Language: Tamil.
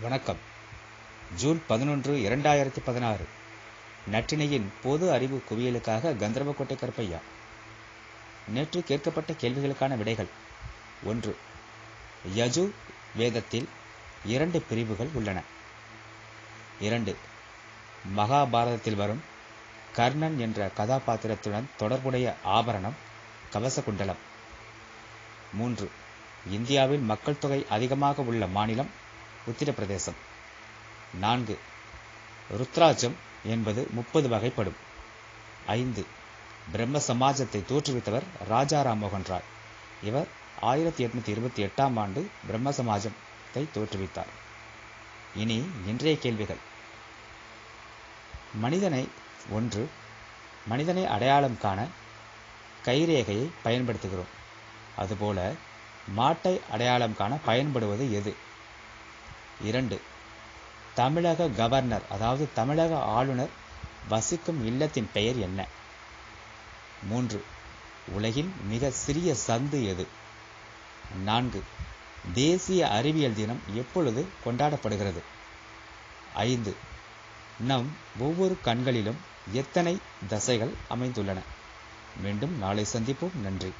வணக்கம். ஜூன் பதினொன்று இரண்டாயிரத்தி பதினாறு. நற்றினையின் பொது அறிவு குவியலுக்காக கந்தர்வக்கோட்டை கருப்பையா. நேற்று கேட்கப்பட்ட கேள்விகளுக்கான விடைகள். ஒன்று யஜு வேதத்தில் இரண்டு பிரிவுகள் உள்ளன. இரண்டு மகாபாரதத்தில் வரும் கர்ணன் என்ற கதாபாத்திரத்துடன் தொடர்புடைய ஆபரணம் கவசகுண்டலம். மூன்று இந்தியாவில் மக்கள் தொகை அதிகமாக உள்ள மாநிலம் உத்திரப்பிரதேசம். நான்கு. ருத்ராஜம் என்பது முப்பது வகைப்படும். ஐந்து. பிரம்ம சமாஜத்தை தோற்றுவித்தவர் ராஜா ராம்மோகன் ராய். இவர் ஆயிரத்தி எட்நூத்தி இருபத்தி எட்டாம் ஆண்டு பிரம்ம சமாஜத்தை தோற்றுவித்தார். இனி இன்றைய கேள்விகள். மனிதனை ஒன்று மனிதனை அடையாளம் காண கைரேகையை பயன்படுத்துகிறோம். அதுபோல மாட்டை அடையாளம் காண பயன்படுவது எது? இரண்டு. தமிழக கவர்னர் அதாவது தமிழக ஆளுநர் வசிக்கும் இல்லத்தின் பெயர் என்ன? மூன்று. உலகின் மிக சிறிய சந்து எது? நான்கு. தேசிய அறிவியல் தினம் எப்பொழுது கொண்டாடப்படுகிறது? ஐந்து. நம் ஒவ்வொரு கண்களிலும் எத்தனை தசைகள் அமைந்துள்ளன? மீண்டும் நாளை சந்திப்போம். நன்றி.